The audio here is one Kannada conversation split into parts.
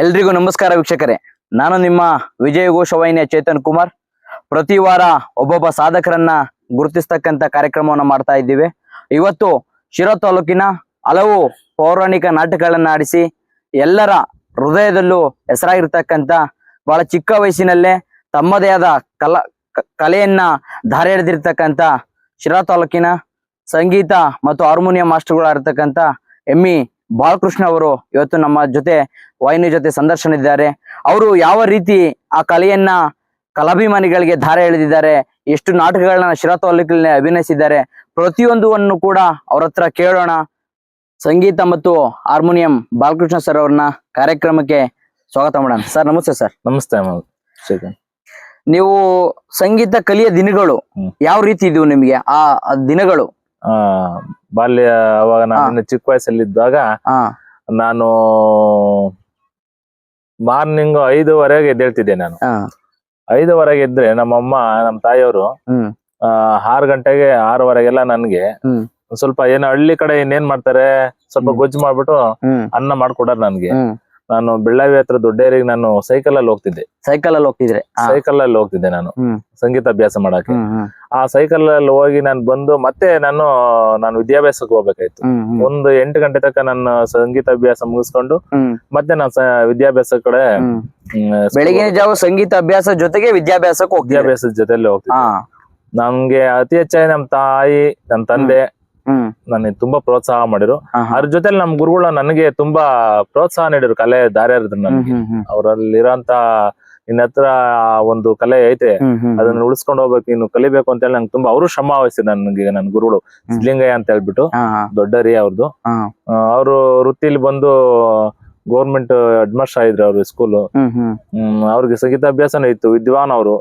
ಎಲ್ರಿಗೂ ನಮಸ್ಕಾರ ವೀಕ್ಷಕರೇ. ನಾನು ನಿಮ್ಮ ವಿಜಯ ಘೋಷವಾಹಿನಿಯ ಚೇತನ್ ಕುಮಾರ್. ಪ್ರತಿ ವಾರ ಒಬ್ಬೊಬ್ಬ ಸಾಧಕರನ್ನ ಗುರುತಿಸ್ತಕ್ಕಂಥ ಕಾರ್ಯಕ್ರಮವನ್ನು ಮಾಡ್ತಾ ಇದ್ದೀವಿ. ಇವತ್ತು ಶಿರಾ ತಾಲೂಕಿನ ಹಲವು ಪೌರಾಣಿಕ ನಾಟಕಗಳನ್ನು ಆಡಿಸಿ ಎಲ್ಲರ ಹೃದಯದಲ್ಲೂ ಹೆಸರಾಗಿರ್ತಕ್ಕಂಥ ಬಹಳ ಚಿಕ್ಕ ವಯಸ್ಸಿನಲ್ಲೇ ತಮ್ಮದೇ ಆದ ಕಲಾ ಕಲೆಯನ್ನ ಧಾರೆ ಹಿಡಿದಿರ್ತಕ್ಕಂಥ ಶಿರಾ ತಾಲೂಕಿನ ಸಂಗೀತ ಮತ್ತು ಹಾರ್ಮೋನಿಯಂ ಮಾಸ್ಟರ್ಗಳಾಗಿರ್ತಕ್ಕಂಥ ಎಮ್ಮಿ ಬಾಲಕೃಷ್ಣ ಅವರು ಇವತ್ತು ನಮ್ಮ ಜೊತೆ ವಾಹಿನಿ ಜೊತೆ ಸಂದರ್ಶನ ಇದ್ದಾರೆ ಅವರು ಯಾವ ರೀತಿ ಆ ಕಲೆಯನ್ನ ಕಲಾಭಿಮಾನಿಗಳಿಗೆ ಧಾರೆ ಎಳೆದಿದ್ದಾರೆ ಎಷ್ಟು ನಾಟಕಗಳನ್ನ ಶಿರಾ ತಾಲೂಕಿನಲ್ಲಿ ಅಭಿನಯಿಸಿದ್ದಾರೆ ಪ್ರತಿಯೊಂದನ್ನು ಕೂಡ ಅವ್ರ ಹತ್ರ ಕೇಳೋಣ. ಸಂಗೀತ ಮತ್ತು ಹಾರ್ಮೋನಿಯಂ ಬಾಲಕೃಷ್ಣ ಸರ್ ಅವ್ರನ್ನ ಕಾರ್ಯಕ್ರಮಕ್ಕೆ ಸ್ವಾಗತ ಮಾಡೋಣ. ಸರ್ ನಮಸ್ತೆ ಸರ್. ನಮಸ್ತೆ ನೀವು ಸಂಗೀತ ಕಲಿಯ ದಿನಗಳು ಯಾವ ರೀತಿ ಇದ್ವು ನಿಮ್ಗೆ? ಆ ದಿನಗಳು ಆ ಬಾಲ್ಯ ಅವಾಗ ನಾನು ಚಿಕ್ಕ ವಯಸ್ಸಲ್ಲಿದ್ದಾಗ ಹಾ. ನಾನು ಮಾರ್ನಿಂಗ್ ಐದುವರೆಗೆ ಎದ್ದೇಳ್ತಿದ್ದೆ ನಾನು. ಹಾ. ಐದುವರೆಗೆ ಎದ್ರೆ ನಮ್ಮಮ್ಮ ನಮ್ಮ ತಾಯಿಯವರು ಹ್ಮ್. ಆ ಆರು ಗಂಟೆಗೆ ಆರೂವರೆಗೆಲ್ಲ ನನ್ಗೆ ಹ್ಮ್. ಸ್ವಲ್ಪ ಏನೋ ಹಳ್ಳಿ ಕಡೆ ಇನ್ನೇನ್ ಮಾಡ್ತಾರೆ ಸ್ವಲ್ಪ ಗೊಜ್ಜು ಮಾಡ್ಬಿಟ್ಟು ಹ್ಮ್. ಅನ್ನ ಮಾಡ್ಕೊಡೋರು ನನ್ಗೆ. ಹ್ಮ್. ನಾನು ಬೆಳ್ಳಾವಿ ಹತ್ರ ದೊಡ್ಡೇರಿಗೆ ನಾನು ಸೈಕಲ್ ಅಲ್ಲಿ ಹೋಗ್ತಿದ್ದೆ. ಸೈಕಲ್ ಅಲ್ಲಿ ಹೋಗ್ತಿದ್ರೆ? ಸೈಕಲ್ ಅಲ್ಲಿ ಹೋಗ್ತಿದ್ದೆ ನಾನು. ಸಂಗೀತ ಅಭ್ಯಾಸ ಮಾಡಕ್ಕೆ. ಆ ಸೈಕಲ್ ಅಲ್ಲಿ ಹೋಗಿ ನಾನು ಬಂದು ಮತ್ತೆ ನಾನು ನಾನು ವಿದ್ಯಾಭ್ಯಾಸಕ್ಕೆ ಹೋಗ್ಬೇಕಾಯ್ತು. ಒಂದು ಎಂಟು ಗಂಟೆ ತನಕ ನನ್ನ ಸಂಗೀತ ಅಭ್ಯಾಸ ಮುಗಿಸ್ಕೊಂಡು ಮತ್ತೆ ನಾನು ವಿದ್ಯಾಭ್ಯಾಸ ಕಡೆ ಬೆಳಗಿನ ಜಾವ ಸಂಗೀತ ಅಭ್ಯಾಸ ಜೊತೆಗೆ ವಿದ್ಯಾಭ್ಯಾಸಕ್ಕೆ ವಿದ್ಯಾಭ್ಯಾಸದ ಜೊತೆಲಿ ಹೋಗ್ತಿದ್ದೆ. ಹಾ. ನಮ್ಗೆ ಅತಿ ಹೆಚ್ಚಾಗಿ ನಮ್ ತಾಯಿ ನಮ್ ತಂದೆ ನನಗೆ ತುಂಬಾ ಪ್ರೋತ್ಸಾಹ ಮಾಡಿರು. ಅದ್ರ ಜೊತೆಲಿ ನಮ್ ಗುರುಗಳು ನನಗೆ ತುಂಬಾ ಪ್ರೋತ್ಸಾಹ ನೀಡಿರು ಕಲೆ ದಾರ್ಯಾರದ್ರು ನನಗೆ. ಅವರಲ್ಲಿರೋಂತ ನಿನ್ನ ಹತ್ರ ಒಂದು ಕಲೆ ಐತೆ ಅದನ್ನ ಉಳಿಸ್ಕೊಂಡು ಹೋಗ್ಬೇಕು ಇನ್ನು ಕಲಿಬೇಕು ಅಂತ ಹೇಳಿ ನಂಗೆ ತುಂಬಾ ಅವರು ಶ್ರಮ ವಹಿಸಿದ್ರು ನನ್ಗೆ ನನ್ನ ಗುರುಗಳು. ಸಿದ್ಲಿಂಗಯ್ಯ ಅಂತ ಹೇಳ್ಬಿಟ್ಟು ದೊಡ್ಡರಿ ಅವ್ರದ್ದು ಅವರು ವೃತ್ತಿಲಿ ಬಂದು ಗೌರ್ಮೆಂಟ್ ಮಾಸ್ಟರ್ ಆಗಿದ್ರು ಅವ್ರು ಸ್ಕೂಲ್ ಅವ್ರಿಗೆ ಸಂಗೀತ ಅಭ್ಯಾಸನೂ ಇತ್ತು. ವಿದ್ವಾನ್ ಅವರು.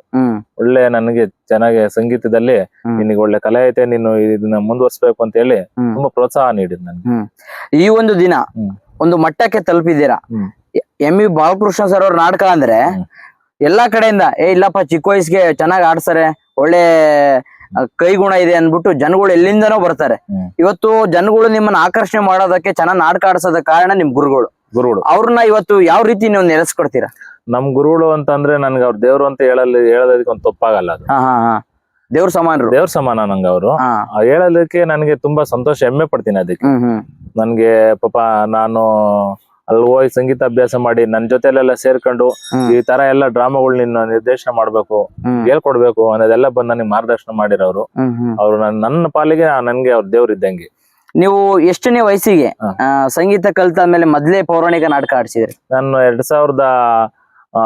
ಒಳ್ಳೆ ನನಗೆ ಚೆನ್ನಾಗಿ ಸಂಗೀತದಲ್ಲಿ. ನಿನಗೆ ಒಳ್ಳೆ ಕಲೆ ಐತೆ ನೀನು ಇದನ್ನ ಮುಂದುವರ್ಸ್ಬೇಕು ಅಂತ ಹೇಳಿ ತುಂಬಾ ಪ್ರೋತ್ಸಾಹ ನೀಡಿದ್ ನನ್ಗೆ. ಈ ಒಂದು ದಿನ ಒಂದು ಮಟ್ಟಕ್ಕೆ ತಲುಪಿದ್ದೀರಾ. ಎಂ ಇ ಬಾಲಕೃಷ್ಣ ಸರ್ ಅವ್ರ ನಾಟಕ ಅಂದ್ರೆ ಎಲ್ಲಾ ಕಡೆಯಿಂದ ಏ ಇಲ್ಲಪ್ಪ ಚಿಕ್ಕ ವಯಸ್ಸಿಗೆ ಚೆನ್ನಾಗಿ ಆಡ್ತಾರೆ ಒಳ್ಳೆ ಕೈಗುಣ ಇದೆ ಅನ್ಬಿಟ್ಟು ಜನಗಳು ಎಲ್ಲಿಂದನೋ ಬರ್ತಾರೆ. ಇವತ್ತು ಜನಗಳು ನಿಮ್ಮನ್ನ ಆಕರ್ಷಣೆ ಮಾಡೋದಕ್ಕೆ ಚೆನ್ನಾಗಿ ನಾಟಕ ಆಡ್ಸೋದ ಕಾರಣ ನಿಮ್ ಗುರುಗಳು. ಗುರುಗಳು. ಅವ್ರನ್ನ ಇವತ್ತು ಯಾವ ರೀತಿ ನೀವು ನೆಲೆಸ್ಕೊಡ್ತೀರಾ ನಮ್ ಗುರುಗಳು ಅಂತಂದ್ರೆ ನನ್ಗೆ ಅವ್ರ ದೇವ್ರು ಅಂತ ಹೇಳಲ್ಲಿ ಹೇಳೋದಕ್ಕೆ ಒಂದು ತಪ್ಪಾಗಲ್ಲ ಅದು. ಹಾ ಹಾ ಹಾ. ದೇವ್ರ ಸಮಾನರು. ದೇವ್ರ ಸಮಾನ ನಂಗೆ ಅವರು. ಹಾ. ಹೇಳೋದಕ್ಕೆ ನನಗೆ ತುಂಬಾ ಸಂತೋಷ ಹೆಮ್ಮೆ ಪಡ್ತೀನಿ ಅದಕ್ಕೆ. ಹ್ಮ್ ಹ್ಮ್. ನನ್ಗೆ ಪಾಪ ನಾನು ಅಲ್ಲಿ ಹೋಗಿ ಸಂಗೀತ ಅಭ್ಯಾಸ ಮಾಡಿ ನನ್ ಜೊತೆಲೆಲ್ಲ ಸೇರ್ಕೊಂಡು ಹ್ಮ್. ಈ ತರ ಎಲ್ಲ ಡ್ರಾಮಾಗಳು ನಿನ್ನ ನಿರ್ದೇಶನ ಮಾಡ್ಬೇಕು ಹ್ಮ್. ಹೇಳ್ಕೊಡ್ಬೇಕು ಅನ್ನೋದೆಲ್ಲ ಬಂದ್ ನನಗೆ ಮಾರ್ಗದರ್ಶನ ಮಾಡಿರೋರು. ಹ್ಮ್ ಹ್ಮ್. ಅವ್ರು ನನ್- ನನ್ನ ಪಾಲಿಗೆ ನನ್ಗೆ ಅವ್ರ ದೇವ್ರ ಇದ್ದಂಗೆ. ನೀವು ಎಷ್ಟನೇ ವಯಸ್ಸಿಗೆ ಸಂಗೀತ ಕಲಿತ ಕಲ್ತಾದ್ಮೇಲೆ ಮೊದ್ಲೇ ಪೌರಾಣಿಕ ನಾಟಕ ಆಡಿಸಿದ್ರಿ? ನಾನು ಎರಡ್ ಸಾವಿರದ ಆ,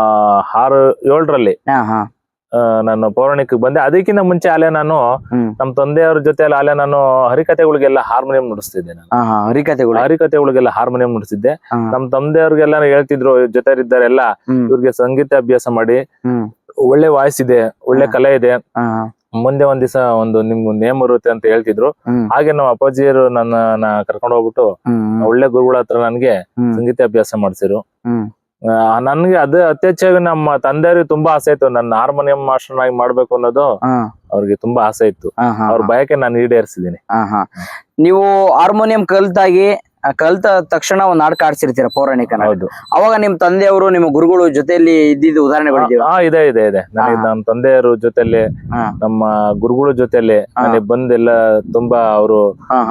ಆರು ಏಳರಲ್ಲಿ ಹಾ ಹಾ. ನಾನು ಪೌರಾಣಿಕ ಬಂದೆ. ಅದಕ್ಕಿಂತ ಮುಂಚೆ ಅಲ್ಲೇ ನಾನು ಹ್ಮ್. ನಮ್ಮ ತಂದೆಯವ್ರ ಜೊತೆ ಅಲ್ಲೇ ನಾನು ಹರಿಕತೆಗಳಿಗೆಲ್ಲ ಹಾರ್ಮೋನಿಯಂ ನುಡಿಸ್ತಿದ್ದೆ ನಾನು. ಹಾ ಹಾ ಹರಿಕತೆಗಳು ಹರಿಕತೆಗಳಿಗೆಲ್ಲ ಹಾರ್ಮೋನಿಯಂ ನುಡಿಸಿದ್ದೆ ಹಾ. ನಮ್ಮ ತಂದೆಯವ್ರಿಗೆಲ್ಲ ಹೇಳ್ತಿದ್ರು ಜೊತೆ ಇದ್ದಾರೆಲ್ಲ ಹ್ಮ್. ಇವ್ರಿಗೆ ಸಂಗೀತ ಅಭ್ಯಾಸ ಮಾಡಿ ಹ್ಮ್. ಒಳ್ಳೆ ವಾಯ್ಸ್ ಇದೆ ಒಳ್ಳೆ ಕಲೆ ಇದೆ. ಹಾ. ಮುಂದೆ ಒಂದ್ ದಿವಸ ಒಂದು ನಿಮ್ಗೆ ನೇಮ್ ಬರುತ್ತೆ ಅಂತ ಹೇಳ್ತಿದ್ರು. ಹಾಗೆ ನಮ್ಮ ಅಪ್ಪಾಜಿಯರು ನನ್ನ ಕರ್ಕೊಂಡು ಹೋಗ್ಬಿಟ್ಟು ಒಳ್ಳೆ ಗುರುಗಳ ಹತ್ರ ನನ್ಗೆ ಸಂಗೀತ ಅಭ್ಯಾಸ ಮಾಡಿಸಿರು ನನ್ಗೆ ಅದು ಅತಿ ಹೆಚ್ಚಾಗಿ ನಮ್ಮ ತಂದೆಯವ್ರಿಗೆ ತುಂಬಾ ಆಸೆ ಇತ್ತು. ನನ್ನ ಹಾರ್ಮೋನಿಯಂ ಮಾಸ್ಟರ್ ಆಗಿ ಮಾಡ್ಬೇಕು ಅನ್ನೋದು ಅವ್ರಿಗೆ ತುಂಬಾ ಆಸೆ ಇತ್ತು. ಅವ್ರ ಬಯಕೆ ನಾನು ಈಡೇರಿಸಿದೀನಿ ನೀವು ಹಾರ್ಮೋನಿಯಂ ಕಲ್ತಾಗಿ ಕಲ್ತ ತಕ್ಷಣ ಒಂದ್ ನಾಟಕ ಆಡ್ಸಿರ್ತೀರ ಪೌರಾಣಿಕ ನಾಟಕ. ಹೌದು. ಅವಾಗ ನಿಮ್ ತಂದೆಯವರು ನಿಮ್ಮ ಗುರುಗಳು ಜೊತೆಯಲ್ಲಿ ಇದ್ದಿದ್ದು ಉದಾಹರಣೆ ಹಾ ಇದೆ ಇದೆ ಇದೆ. ನನಗೆ ನಮ್ಮ ತಂದೆಯವ್ರ ಜೊತೆಲಿ ನಮ್ಮ ಗುರುಗಳ ಜೊತೆಯಲ್ಲಿ. ನನಗೆ ಬಂದೆಲ್ಲ ತುಂಬಾ ಅವರು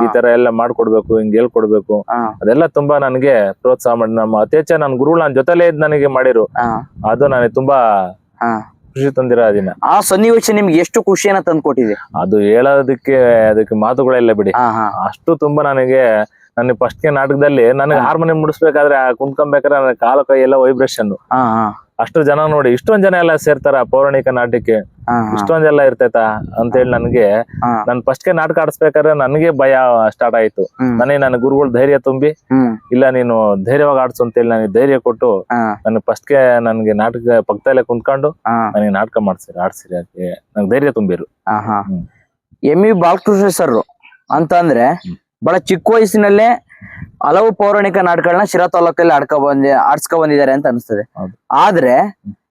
ಈ ತರ ಎಲ್ಲ ಮಾಡ್ಕೊಡ್ಬೇಕು ಹಿಂಗ್ ಹೇಳ್ಕೊಡ್ಬೇಕು. ಅದೆಲ್ಲ ತುಂಬಾ ನನಗೆ ಪ್ರೋತ್ಸಾಹ ಮಾಡಿ ನಮ್ಮ ಅತಿ ಹೆಚ್ಚ ನನ್ನ ಗುರುಗಳು ನನ್ನ ಜೊತೆಲೇ ಇದ್ ನನಗೆ ಮಾಡಿರು. ಅದು ನನಗೆ ತುಂಬಾ ಖುಷಿ ತಂದಿರೋ ದಿನ. ಆ ಸನ್ನಿವೇಶ ನಿಮ್ಗೆ ಎಷ್ಟು ಖುಷಿಯನ್ನ ತಂದ್ಕೊಟ್ಟಿದೆ? ಅದು ಹೇಳೋದಕ್ಕೆ ಅದಕ್ಕೆ ಮಾತುಗಳೆಲ್ಲ ಬಿಡಿ. ಅಷ್ಟು ತುಂಬಾ ನನಗೆ ನನಗೆ ಫಸ್ಟ್ಗೆ ನಾಟಕದಲ್ಲಿ ನನಗೆ. ಹಾರ್ಮೋನಿಯಂ ಮುಡಿಸ್ಬೇಕಾದ್ರೆ ಆ ಕುಂತ್ಕೊಂಬೇಕಾದ್ರೆ ನನ್ನ ಕಾಲು ಕೈ ಎಲ್ಲ ವೈಬ್ರೇಷನ್ ಅಷ್ಟು ಜನ ನೋಡಿ ಇಷ್ಟೊಂದ್ ಜನ ಎಲ್ಲ ಸೇರ್ತಾರ ಪೌರಾಣಿಕ ನಾಟಕಕ್ಕೆ ಇಷ್ಟೊಂದ್ ಎಲ್ಲ ಇರ್ತೈತಾ ಅಂತ ಹೇಳಿ ನನ್ಗೆ ನನ್ ಫಸ್ಟ್ಗೆ ನಾಟಕ ಆಡಿಸ್ಬೇಕಾದ್ರೆ ನನಗೆ ಭಯ ಸ್ಟಾರ್ಟ್ ಆಯ್ತು. ನನಗೆ ನನ್ನ ಗುರುಗಳು ಧೈರ್ಯ ತುಂಬಿ ಇಲ್ಲ ನೀನು ಧೈರ್ಯವಾಗಿ ಆಡ್ಸು ಅಂತ ಹೇಳಿ ನನಗೆ ಧೈರ್ಯ ಕೊಟ್ಟು ನನ್ ಫಸ್ಟ್ಗೆ ನನ್ಗೆ ನಾಟಕ ಪಕ್ಕದಲ್ಲೇ ಕುಂತ್ಕೊಂಡು ನನಗೆ ನಾಟಕ ಮಾಡ್ಸಿರಿ ಆಡ್ಸಿರಿ ಅದಕ್ಕೆ ನಂಗೆ ಧೈರ್ಯ ತುಂಬಿರು. ಎಂ ಇ ಬಾಲಕೃಷ್ಣ ಸರ್ ಅಂತ ಅಂದ್ರೆ ಹ್ಮ್. ಬಹಳ ಚಿಕ್ಕ ವಯಸ್ಸಿನಲ್ಲೇ ಹಲವು ಪೌರಾಣಿಕ ನಾಟಕಗಳನ್ನ ಶಿರಾ ತಾಲೂಕಲ್ಲಿ ಆಡ್ಕೊ ಬಂದಿ ಆಡ್ಸ್ಕೊ ಬಂದಿದ್ದಾರೆ ಅಂತ ಅನಿಸ್ತದೆ. ಆದ್ರೆ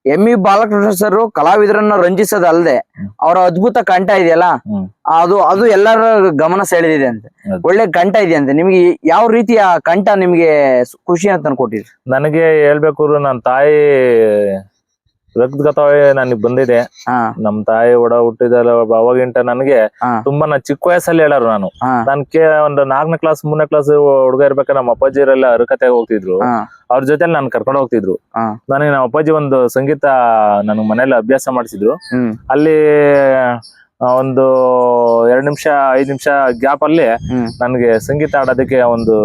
ಎಂ ಇ ಬಾಲಕೃಷ್ಣ ಸರ್ ಕಲಾವಿದರನ್ನ ರಂಜಿಸೋದಲ್ಲದೆ ಅವರ ಅದ್ಭುತ ಕಂಠ ಇದೆಯಲ್ಲ ಅದು ಅದು ಎಲ್ಲರ ಗಮನ ಸೆಳೆದಿದೆ ಅಂತ. ಒಳ್ಳೆ ಕಂಠ ಇದೆ ಅಂತ. ನಿಮ್ಗೆ ಯಾವ ರೀತಿಯ ಕಂಠ ನಿಮ್ಗೆ ಖುಷಿ ಅಂತ ಕೊಟ್ಟಿದ್ರು ನನಗೆ ಹೇಳ್ಬೇಕು ನನ್ನ ತಾಯಿ ರಕ್ತಗತವೇ ನಾನು ಬಂದಿದೆ. ಹಾ. ನಮ್ ತಾಯಿ ಒಡ ಹುಟ್ಟಿದಲ್ಲ ಅವಾಗಿಂಟ ನನಗೆ ಹಾ. ತುಂಬಾ ನಾ ಚಿಕ್ಕ ವಯಸ್ಸಲ್ಲಿ ಹೇಳಾರು ನಾನು. ಹಾ. ನನ್ ಕೇ ಒಂದು ನಾಲ್ಕನೇ ಕ್ಲಾಸ್ ಮೂರನೇ ಕ್ಲಾಸ್ ಹುಡುಗ ಇರ್ಬೇಕಾದ್ರೆ ನಮ್ಮ ಅಪ್ಪಾಜಿರೆಲ್ಲ ಹರಕತೆಗೆ ಹೋಗ್ತಿದ್ರು. ಹಾ. ಅವ್ರ ಜೊತೆ ನಾನು ಕರ್ಕೊಂಡು ಹೋಗ್ತಿದ್ರು. ಹಾ. ನನಗೆ ನಮ್ಮ ಅಪ್ಪಾಜಿ ಒಂದು ಸಂಗೀತ ನನ್ ಮನೇಲಿ ಅಭ್ಯಾಸ ಮಾಡಿಸಿದ್ರು. ಹ್ಮ್. ಅಲ್ಲಿ ಒಂದು ಎರಡ್ ನಿಮಿಷ ಐದ್ ನಿಮಿಷ ಗ್ಯಾಪ್ ಅಲ್ಲಿ ನನ್ಗೆ ಸಂಗೀತ ಆಡೋದಕ್ಕೆ ಒಂದು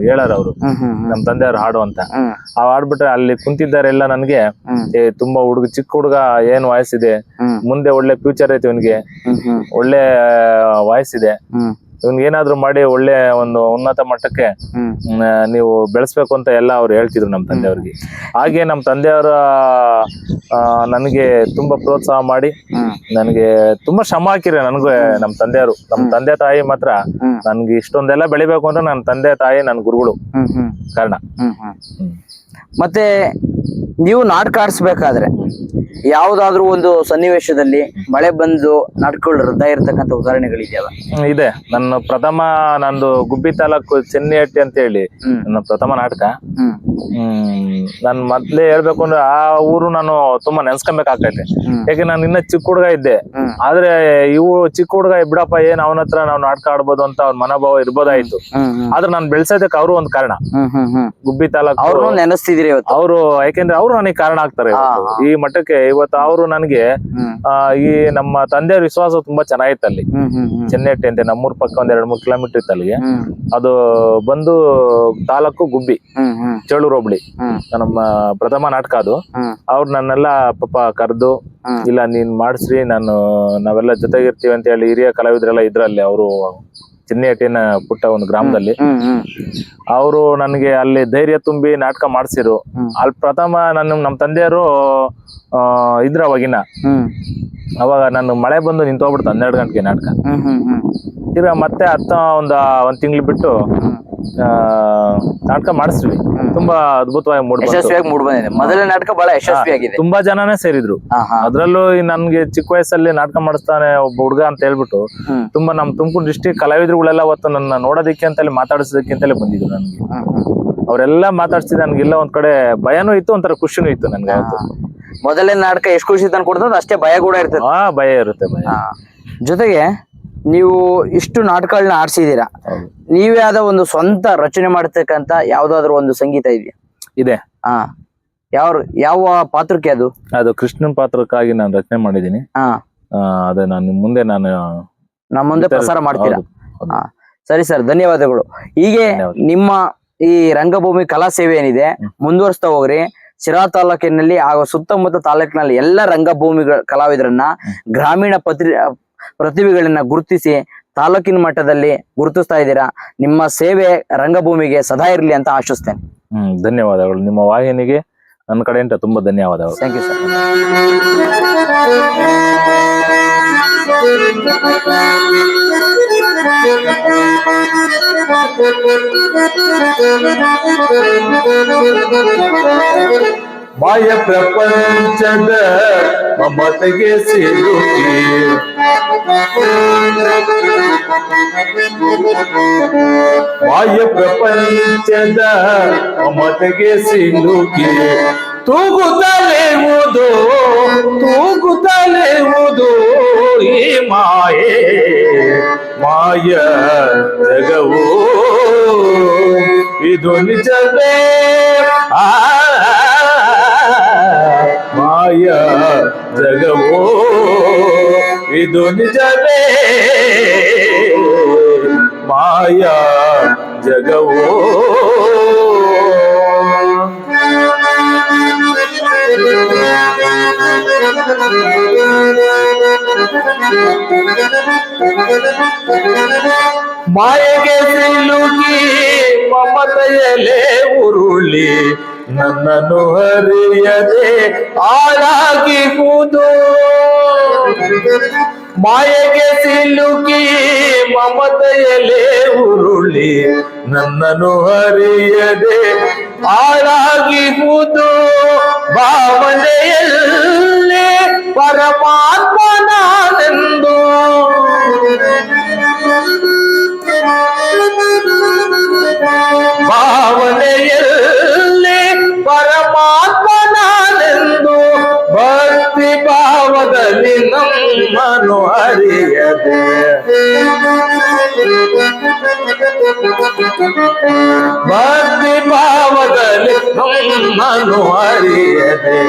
ಹೇಳಾರ ಅವರು. ನಮ್ ತಂದೆ ಅವ್ರು ನಮ್ ತಂದೆಯವ್ರು ಹಾಡು ಅಂತ. ಆ ಹಾಡ್ಬಿಟ್ರೆ ಅಲ್ಲಿ ಕುಂತಿದ್ದಾರೆಲ್ಲ ನನ್ಗೆ ಏ ತುಂಬಾ ಹುಡುಗ ಚಿಕ್ಕ ಹುಡುಗ ಏನ್ ವಯಸ್ಸಿದೆ ಇದೆ ಮುಂದೆ ಒಳ್ಳೆ ಫ್ಯೂಚರ್ ಐತೆ ಹ್ಮ್ ಒಳ್ಳೆ ವಯಸ್ಸಿದೆ ಹ್ಮ್. ಇವ್ನಿಗೆ ಏನಾದ್ರು ಮಾಡಿ ಒಳ್ಳೆ ಒಂದು ಉನ್ನತ ಮಟ್ಟಕ್ಕೆ ನೀವು ಬೆಳೆಸ್ಬೇಕು ಅಂತ ಎಲ್ಲ ಅವ್ರು ಹೇಳ್ತಿದ್ರು ನಮ್ಮ ತಂದೆಯವ್ರಿಗೆ ಹಾಗೆ ನಮ್ಮ ತಂದೆಯವರ ನನಗೆ ತುಂಬಾ ಪ್ರೋತ್ಸಾಹ ಮಾಡಿ ನನಗೆ ತುಂಬಾ ಶ್ರಮ ಹಾಕಿರಿ ನನಗೆ ನಮ್ಮ ತಂದೆಯವರು. ನಮ್ಮ ತಂದೆ ತಾಯಿ ಮಾತ್ರ. ನನ್ಗೆ ಇಷ್ಟೊಂದೆಲ್ಲ ಬೆಳಿಬೇಕು ಅಂದ್ರೆ ನನ್ನ ತಂದೆ ತಾಯಿ ನನ್ನ ಗುರುಗಳು. ಕಾರಣ. ಮತ್ತೆ ನೀವು ನಾಟಕ ಆಡಿಸ್ಬೇಕಾದ್ರೆ ಯಾವ್ದಾದ್ರು ಒಂದು ಸನ್ನಿವೇಶದಲ್ಲಿ ಮಳೆ ಬಂದು ನಾಟಕಗಳು ರದ್ದ ಇರತಕ್ಕಂತ ಉದಾಹರಣೆಗಳಿದೆಯಲ್ಲ? ಇದೆ. ನನ್ನ ಪ್ರಥಮ ನಂದು ಗುಬ್ಬಿ ತಾಲೂಕು ಚೆನ್ನಿಹಟ್ಟಿ ಅಂತ ಹೇಳಿ ನನ್ನ ಪ್ರಥಮ ನಾಟಕ. ನಾನು ಮೊದ್ಲೇ ಹೇಳ್ಬೇಕು ಅಂದ್ರೆ ಆ ಊರು ನಾನು ತುಂಬಾ ನೆನ್ಸ್ಕೊಬೇಕಾಗ್ತೈತೆ ಯಾಕೆ ನಾನು ಇನ್ನ ಚಿಕ್ಕ ಹುಡುಗ ಇದ್ದೆ. ಆದ್ರೆ ಇವು ಚಿಕ್ಕ ಹುಡುಗ ಬಿಡಪ್ಪ ಏನ್ ಅವನ ಹತ್ರ ನಾವು ನಾಟಕ ಆಡ್ಬೋದು ಅಂತ ಅವ್ರ ಮನೋಭಾವ ಇರ್ಬೋದಾಯ್ತು. ಆದ್ರೆ ನಾನು ಬೆಳ್ಸೋದಕ್ಕೆ ಅವರು ಒಂದು ಕಾರಣ. ಗುಬ್ಬಿ ತಾಲೂಕು ಅವರು ನೆನೆಸ್ತಿದ್ರಿ ಅವರು ಅವರು ಯಾಕೆಂದ್ರೆ ಅವ್ರು ನನಗೆ ಕಾರಣ ಆಗ್ತಾರೆ. ಈ ಮಠಕ್ಕೆ ಇವತ್ತು ಅವರು ನನಗೆ ಆ, ಈ ನಮ್ಮ ತಂದೆ ವಿಶ್ವಾಸ ತುಂಬಾ ಚೆನ್ನಾಗಿತ್ತು ಅಲ್ಲಿ. ಹ್ಮ್ ಹ್ಮ್ ಹ್ಮ್. ಚೆನ್ನೈಟಿ ಅಂತ ನಮ್ಮೂರ್ ಪಕ್ಕ ಒಂದ್ ಎರಡ್ ಮೂರ್ ಕಿಲೋಮೀಟರ್ ಇತ್ತು ಅಲ್ಲಿಗೆ. ಅದು ಬಂದು ತಾಲೂಕು ಗುಬ್ಬಿ ಚೇಳೂರು ಹೋಬಳಿ. ನಮ್ಮ ಪ್ರಥಮ ನಾಟಕ ಅದು. ಅವ್ರು ನನ್ನೆಲ್ಲ ಪಾಪ ಕರೆದು. ಇಲ್ಲ ನೀನ್ ಮಾಡಿಸ್ರಿ ನಾನು ನಾವೆಲ್ಲ ಜೊತೆಗಿರ್ತೀವಿ ಅಂತ ಹೇಳಿ ಹಿರಿಯ ಕಲಾವಿದರೆಲ್ಲ ಇದ್ರಲ್ಲಿ ಅವರು. ಚಿನ್ನಿಹಟ್ಟಿನ ಪುಟ್ಟ ಒಂದು ಗ್ರಾಮದಲ್ಲಿ ಅವರು ನನಗೆ ಅಲ್ಲಿ ಧೈರ್ಯ ತುಂಬಿ ನಾಟಕ ಮಾಡಿಸಿರು. ಅಲ್ಲಿ ಪ್ರಥಮ ನನ್ನ ನಮ್ಮ ತಂದೆಯವರು ಇದ್ರ ಅವಾಗಿನ. ಅವಾಗ ನಾನು ಮಳೆ ಬಂದು ನಿಂತೋಗ್ಬಿಡ್ತು ಹನ್ನೆರಡು ಗಂಟೆಗೆ ನಾಟಕ. ತಿರ್ಗಾ ಮತ್ತೆ ಹತ್ತ ಒಂದ್ ಒಂದ್ ತಿಂಗಳು ಬಿಟ್ಟು ನಾಟಕ ಮಾಡಿಸ್ರಿ ತುಂಬಾ ಅದ್ಭುತವಾಗಿ ಮೂಡ್. ಯಶಸ್ವಿಯಾಗಿ ಮೂಡ್ ಬಂದಿದೆ. ಮೊದಲನೇ ನಾಟಕ ಬಹಳ ಯಶಸ್ವಿಯಾಗಿದೆ ತುಂಬಾ ಜನನೇ ಸೇರಿದ್ರು. ಹಾ ಹಾ. ಅದ್ರಲ್ಲೂ ನನ್ಗೆ ಚಿಕ್ಕ ವಯಸ್ಸಲ್ಲಿ ನಾಟಕ ಮಾಡಿಸ್ತಾನೆ ಒಬ್ಬ ಹುಡುಗ ಅಂತ ಹೇಳ್ಬಿಟ್ಟು ತುಂಬಾ ನಮ್ ತುಮಕೂರು ಡಿಸ್ಟಿಕ್ ಕಲಾವಿದರುಗಳೆಲ್ಲ ಅವತ್ತು ನನ್ನ ನೋಡೋದಕ್ಕೆ ಅಂತಲೇ ಮಾತಾಡಿಸೋದಕ್ಕೆ ಅಂತಲೇ ಬಂದಿದ್ರು ನನ್ಗೆ. ಅವರೆಲ್ಲ ಇಲ್ಲ ನನ್ಗೆಲ್ಲ ಒಂದ್ ಕಡೆ ಭಯನೂ ಇತ್ತು ಒಂಥರ ಖುಷಿನೂ ಇತ್ತು ನನ್ಗೆ ಅವತ್ತು. ಮೊದಲನೇ ನಾಟಕ ಎಷ್ಟು ಖುಷಿ ತಂದು ಕೊಡ್ತದ ಅಷ್ಟೇ ಭಯ ಕೂಡ ಇರ್ತದೆ. ಆ ಭಯ ಇರುತ್ತೆ ಭಯ. ಜೊತೆಗೆ ನೀವು ಇಷ್ಟು ನಾಟಕಗಳನ್ನ ಆಡ್ಸಿದೀರಾ. ನೀವೇ ಆದ ಒಂದು ಸ್ವಂತ ರಚನೆ ಮಾಡತಕ್ಕಂತ ಯಾವ್ದಾದ್ರು ಒಂದು ಸಂಗೀತ ಇದೆಯಾ? ಇದೆ. ಹಾ. ಯಾವ ಯಾವ ಪಾತ್ರಕ್ಕೆ ಅದು? ಅದು ಕೃಷ್ಣನ್ ಪಾತ್ರಕ್ಕಾಗಿ ನಾನು ರಚನೆ ಮಾಡಿದೀನಿ ಹಾ. ಅದೇ ನಾನು ನಿಮ್ ಮುಂದೆ ನಾನು ನಮ್ಮ ಮುಂದೆ ಪ್ರಸಾರ ಮಾಡ್ತೀರಾ. ಹಾ. ಸರಿ ಸರ್ ಧನ್ಯವಾದಗಳು. ಹೀಗೆ ನಿಮ್ಮ ಈ ರಂಗಭೂಮಿ ಕಲಾ ಸೇವೆ ಏನಿದೆ. ಮುಂದುವರಿಸ್ತಾ ಹೋಗ್ರಿ. ಶಿರಾ ತಾಲೂಕಿನಲ್ಲಿ ಹಾಗೂ ಸುತ್ತಮುತ್ತ ತಾಲೂಕಿನಲ್ಲಿ ಎಲ್ಲ ರಂಗಭೂಮಿಗಳ ಕಲಾವಿದರನ್ನ ಗ್ರಾಮೀಣ ಪತ್ರಿ ಪ್ರತಿಭೆಗಳನ್ನ ಗುರುತಿಸಿ ತಾಲೂಕಿನ ಮಟ್ಟದಲ್ಲಿ ಗುರುತಿಸ್ತಾ ಇದ್ದೀರಾ. ನಿಮ್ಮ ಸೇವೆ ರಂಗಭೂಮಿಗೆ ಸದಾ ಇರಲಿ ಅಂತ ಆಶಿಸ್ತೇನೆ. ಹ್ಮ್ ಧನ್ಯವಾದಗಳು. ನಿಮ್ಮ ವಾಹಿನಿಗೆ ನನ್ನ ಕಡೆಯಿಂದ ತುಂಬಾ ಧನ್ಯವಾದಗಳು. ಥ್ಯಾಂಕ್ ಯು ಸರ್ ಬಾಯ ಪ್ರಪಂಚದ ಮಮತೆಗೆ ಸಿಲುಕಿ. ಮಾಯ ಪ್ರಪಂಚದ ಮಮತೆಗೆ ಸಿಲುಕಿ ತೂಗುತ್ತಲೇವುದು ತೂಗುತ್ತಲೇವುದು ಈ ಮಾಯೆ ಮಾಯ ಜಗವು ಇದು ನಿಜವೇ ಆ ಮಾಯ ಜಗವೋ ಇದು ನಿಜವೇ? ಮಾಯಾ ಜಗವೋ? ಮಾಯೆಗೆ ಸಿಲುಕಿ ಮಮತೆಯಲೆ ಉರುಳಿ ನನ್ನನ್ನು ಹರಿಯದೆ ಆಳಾಗಿಹುದು ಮಾಯೆಗೆ ಸಿಲುಕಿ ಮಮತೆಯಲೇ ಉರುಳಿ ನನ್ನನ್ನು ಹರಿಯದೆ ಆಳಾಗಿಹುದು ನಮ್ಮನ್ನು ಅರಿಯದೆ ಭಕ್ತಿ ಭಾವದಲ್ಲಿ ನಮ್ಮನ್ನು ಅರಿಯದೆ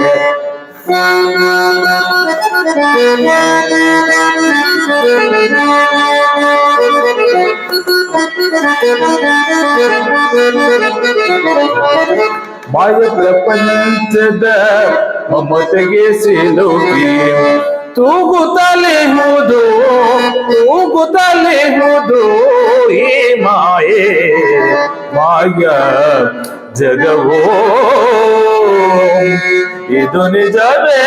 ಮಾಯ ಪ್ರಪಂಚದ ಮಮತೆಗೆ ಸಿಲುಕಿ ತೂಗುತ್ತಲೇಹುದು ತೂಗುತ್ತಲೇಹುದು ಈ ಮಾಯೆ ಮಾಯ ಜಗವೋ ಇದು ನಿಜವೇ